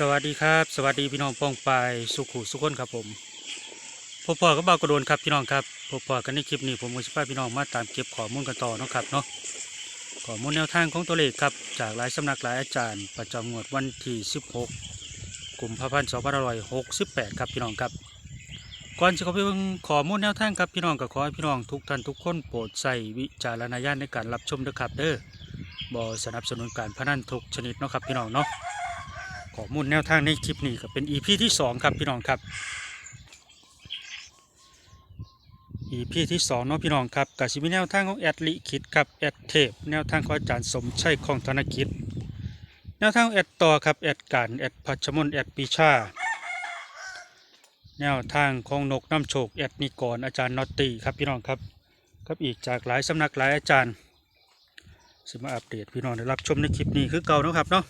สวัสดีครับ สวัสดีพี่น้องป้องปายสุขุสุขคนครับผมพบปอกับบ่าวกระโดนครับพี่น้องครับพบปอกันในคลิปนี้ผมมือสิพาพี่น้องมาตามเก็บข้อมูลกันต่อเนาะครับเนาะข้อมูลแนวทางของตัวเลขครับจากหลายสำนักหลายอาจารย์ ประจำงวดวันที่ 16กุมภาพันธ์2568 ครับพี่น้องครับ ก่อนจะข้าไปเบิ่งข้อมูลแนวทางครับพี่น้องก็ขอให้พี่น้องทุกท่านทุกคนโปรดใส่วิจารณญาณในการรับชมด้วยครับเด้อบ่สนับสนุนการพนันทุกชนิดเนาะครับพี่น้องเนาะ ข้อมูลแนวทางในคลิปนี้ก็เป็น EP ที่ 2 ครับพี่น้องครับ EP ที่2เนาะพี่น้องครับกับสิมีแนวทางของแอดลิคิดครับแอดเทพแนวทางของอาจารย์สมชัยของธนกิจแนวทางแอดต่อครับแอดการแอดพัชมนแอดปีชาแนวทางของนกน้ำโชคแอดนิกรอาจารย์นอตตี้ครับพี่น้องครับครับอีกจากหลายสำนักหลายอาจารย์สิมาอัปเดตพี่น้องได้รับชมในคลิปนี้คือเก่าเนาะครับเนาะ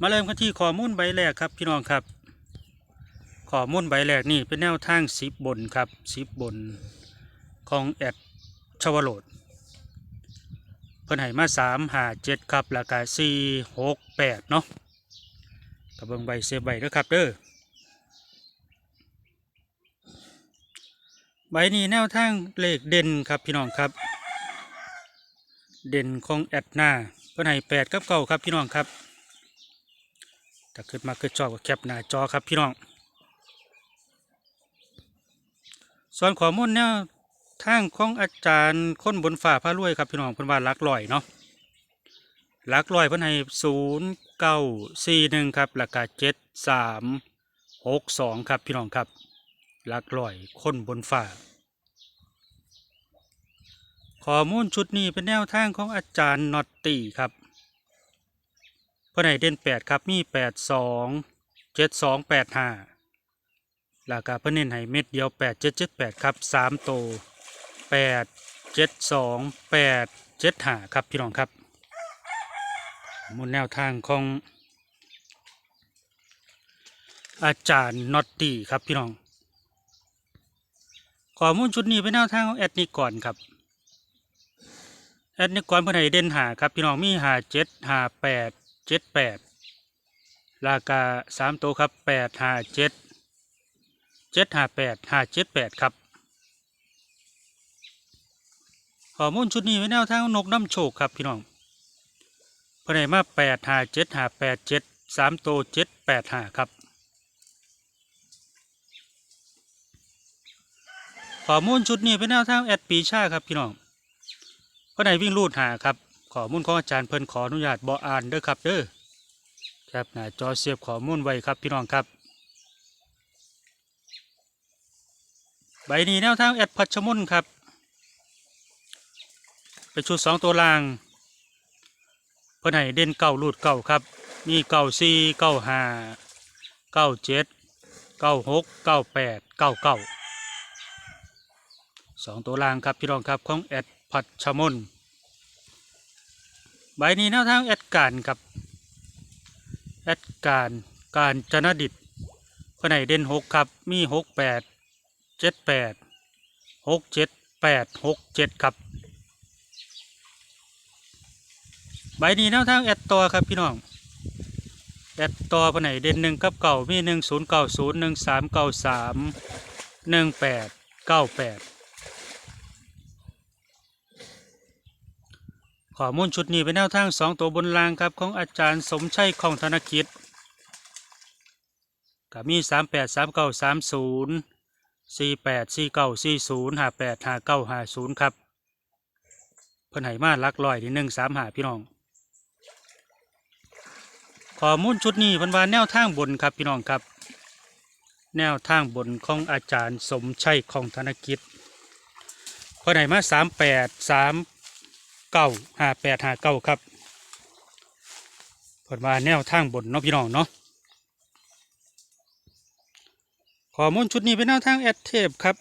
มาเริ่มกันที่ข้อมูลใบแรกครับพี่น้องครับข้อมูลใบแรกนี่เป็นแนวทางสิบบนครับสิบบนของแอดชวโรดเพิ่นให้มาสามหาเจ็ดครับราคาสี่หกแปดเนาะกับเบิ่งใบเซฟใบด้วครับเด้อใบนี้แนวทางเลขเด่นครับพี่น้องครับ เด่นของแอดหน้าเพิ่นให้แปดกับเก้าครับพี่น้องครับ ถ้าขึ้นมาขึ้นจอก็แคปหน้าจอครับพี่น้อง ส่วนข้อมูลแนวทางของอาจารย์ค้นบนฝ่าพระรวยครับพี่น้องเพิ่นว่าลักลอยเนาะลักลอยเพิ่นให้ศูนย์เก้าสี่หนึ่งครับราคาเจ็ดสามหกสองครับพี่น้องครับลักลอยค้นบนฝ่าข้อมูลชุดนี้เป็นแนวทางของอาจารย์นอตตี้ครับ พื่อนให้เด่นแปดครับมีแปดสองเจ็ดสองแปดห้าแล้วก็เพื่อนเน้นให้เม็ดเดียวแปดเจ็ดเจ็ดแปดครับสามโตแปดเจ็ดสองแปดเจ็ดห้าครับพี่น้องครับมูลแนวทางของ อาจารย์นอตตี้ครับพี่น้องข้อมูลชุดนี้เป็นแนวทางของแอดนิก่อนครับแอดนิก่อนเพื่อนให้เด่นหาครับพี่น้องมีหาเจ็ดหาแปด เจ็ดแปดราคาสามตัวครับแปดห้าเจ็ดเจ็ดห้าแปดห้าเจ็ดแปดครับข้อมูลชุดนี้ไว้แนวทางนกน้ำโชคครับพี่น้องเพื่อนให้มาแปดห้าเจ็ดห้าแปดเจ็ดสามตัวเจ็ดแปดห้าครับข้อมูลชุดนี้เป็นแนวทางแอดปีชาครับพี่น้องเพื่อนให้วิ่งรูดหาครับ ข้อมูลของอาจารย์เพิ่นขออนุญาตบออ่านเด้อครับเด้อครับหน้าจอเสียบข้อมูลไว้ครับพี่น้องครับ ใบนี้แนวทางแอดพัชมุนครับ เป็นชุดสองตัวล่าง เพิ่นให้เด่นเก้าลูดเก้าครับ มีเก้าสี่เก้าห้าเก้าเจ็ดเก้าหกเก้าแปดเก้าเก้าสองตัวล่างครับพี่น้องครับของแอดพัชมุน ใบนี้แนวทางแอดการครับแอดการการจนดิตเพื่อนไหนเด่นหกครับมีหกแปดเจ็ดแปดหกเจ็ดแปดหกเจ็ดครับใบนี้แนวทางแอดตัวครับพี่น้องแอดตัวเพื่อนไหนเด่นหนึ่งกับเก่ามีหนึ่งศูนย์เก้าศูนย์หนึ่งสามเก้าสามหนึ่งแปดเก้าแปด ข้อมูลชุดนี้เป็นแนวทางสองตัวบนรางครับของอาจารย์สมชัยของธนกิจกับมีสามแปดสามเก้าสามศูนย์สี่แปดสี่เก้าสี่ศูนย์ห้าแปดห้าเก้าห้าศูนย์ครับเพิ่นไหมาลักลอยที่หนึ่งสามหาพี่น้องข้อมูลชุดนี้พิ่นว่าแนวทางบนครับพี่น้องครับ แนวทางบนของอาจารย์สมชัยของธนกิจเพิ่นไหมาสามแปดสาม เก้าห้าแปดห้าเก้าครับเปิดมาแนวทางบนเนาะพี่น้องเนาะข้อมูลชุดนี้เป็นแนวทางแอดเทปครับ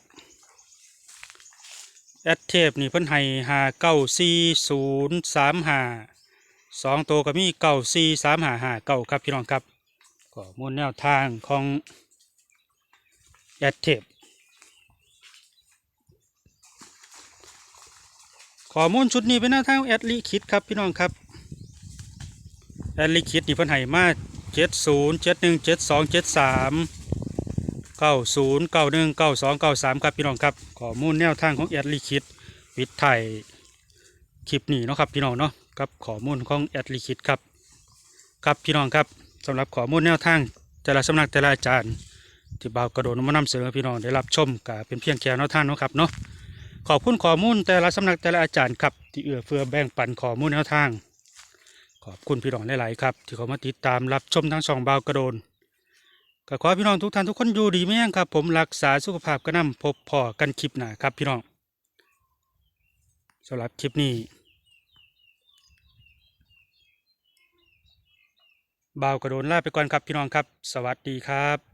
แอดเทปนี่เพิ่นให้หาเก้าสี่ศูนย์สามหาสองตัวก็มีเก้าสี่สามหาหาเก้าครับพี่น้องครับข้อมูลแนวทางของแอดเทป ข้อมูลชุดนี้เป็นแนวทางแอดลิคิดครับพี่น้องครับแอดลิคิดนี่เพิ่นให้มาเจ็ดศูนย์เจ็ดหนึ่งเจ็ดสองเจ็ดสามเก้าศูนย์เก้าหนึ่งเก้าสองเก้าสามครับพี่น้องครับข้อมูลแนวทางของแอดลิคิดวิทย์ไทยคลิปนี้เนาะครับพี่น้องเนาะกับข้อมูลของแอดลิคิดครับครับพี่น้องครับสำหรับข้อมูลแนวทางแต่ละสำนักแต่ละอาจารย์ที่บ่าวกระโดดมานำเสนอพี่น้องได้รับชมกับเป็นเพียงแค่แนวทางเนาะครับเนาะ ขอบคุณข้อมูลแต่ละสำนักแต่ละอาจารย์ครับ ที่เอื้อเฟื้อแบ่งปันข้อมูลแนวทาง ขอบคุณพี่น้องหลาย ๆ ครับ ที่เขามาติดตามรับชมทั้งสองบาวกระโดนก็ขอพี่น้องทุกท่านทุกคนอยู่ดีไม่แห้งครับ ผมรักษาสุขภาพกระนำพบพอกันคลิปหน้าครับพี่น้องสำหรับคลิปนี้บ่าวกระโดนลาไปก่อนครับพี่น้องครับ สวัสดีครับ